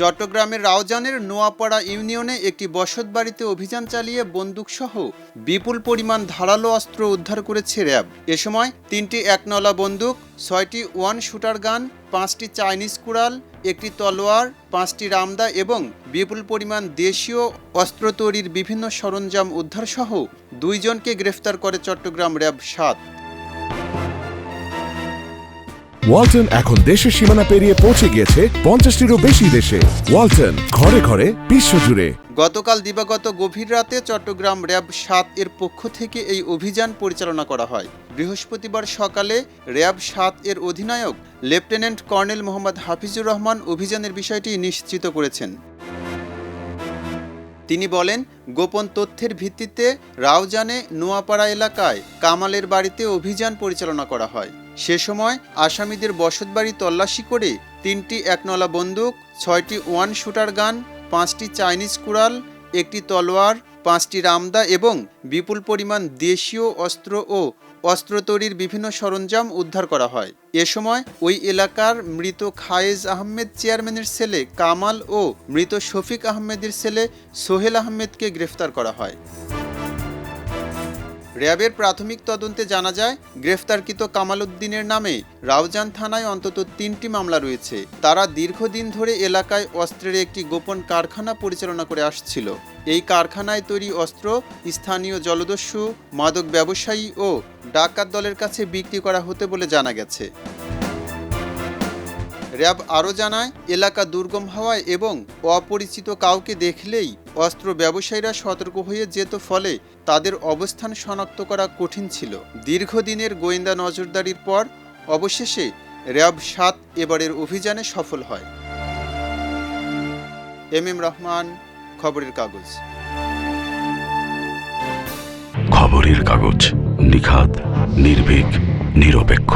চট্টগ্রামের রাউজানের নোয়াপাড়া ইউনিয়নে একটি বসতবাড়িতে অভিযান চালিয়ে বন্দুকসহ বিপুল পরিমাণ ধারালো অস্ত্র উদ্ধার করেছে র্যাব। এ সময় তিনটি একনলা বন্দুক, ছয়টি ওয়ান শুটার গান, পাঁচটি চাইনিজ কুড়াল, একটি তলোয়ার, পাঁচটি রামদা এবং বিপুল পরিমাণ দেশীয় অস্ত্র তৈরির বিভিন্ন সরঞ্জাম উদ্ধারসহ দুইজনকে গ্রেফতার করে চট্টগ্রাম র্যাব সাত। ওয়ালটন এখন দেশের সীমানা পেরিয়ে পৌঁছে গিয়েছে পঞ্চাশটিরও বেশি দেশে। ওয়ালটন, ঘরে ঘরে, বিশ্বজুড়ে। গতকাল দিবাগত গভীর রাতে চট্টগ্রাম র্যাব সাত এর পক্ষ থেকে এই অভিযান পরিচালনা করা হয়। বৃহস্পতিবার সকালে র্যাব সাত এর অধিনায়ক, লেফটেন্যান্ট কর্নেল মোহাম্মদ হাফিজুর রহমান অভিযানের বিষয়টি নিশ্চিত করেছেন। তিনি বলেন, গোপন তথ্যের ভিত্তিতে রাউজানে নোয়াপাড়া এলাকায় কামালের বাড়িতে অভিযান পরিচালনা করা হয়। সে সময় আসামিদের বসতবাড়ি তল্লাশি করে তিনটি একনলা বন্দুক, ছয়টি ওয়ান শুটার গান, পাঁচটি চাইনিজ কুড়াল, একটি তলোয়ার, পাঁচটি রামদা এবং বিপুল পরিমাণ দেশীয় অস্ত্র ও অস্ত্র তৈরির বিভিন্ন সরঞ্জাম উদ্ধার করা হয়। এ সময় ওই এলাকার মৃত খায়েজ আহমেদ চেয়ারম্যানের ছেলে কামাল ও মৃত শফিক আহমেদের ছেলে সোহেল আহমেদকে গ্রেফতার করা হয়। র্যাবের প্রাথমিক তদন্তে জানা যায়, গ্রেফতারকৃত কামাল উদ্দিনের নামে রাউজান থানায় অন্তত তিনটি মামলা রয়েছে। তারা দীর্ঘদিন ধরে এলাকায় অস্ত্রের একটি গোপন কারখানা পরিচালনা করে আসছিল। এই কারখানায় তৈরি অস্ত্র স্থানীয় জলদস্যু, মাদক ব্যবসায়ী ও ডাকাত দলের কাছে বিক্রি করা হতে বলে জানা গেছে। র্যাব আরও জানায়, এলাকা দুর্গম হওয়ায় এবং অপরিচিত কাউকে দেখলেই অস্ত্র ব্যবসায়ীরা সতর্ক হয়ে যেত ফলে তাদের অবস্থান শনাক্ত করা কঠিন ছিল। দীর্ঘদিনের গোয়েন্দা নজরদারির পর অবশেষে র্যাব সাত এবারের অভিযানে সফল হয়। এম এম রহমান, খবরের কাগজ। খবরের কাগজ নিখাত, নির্ভীক, নিরপেক্ষ।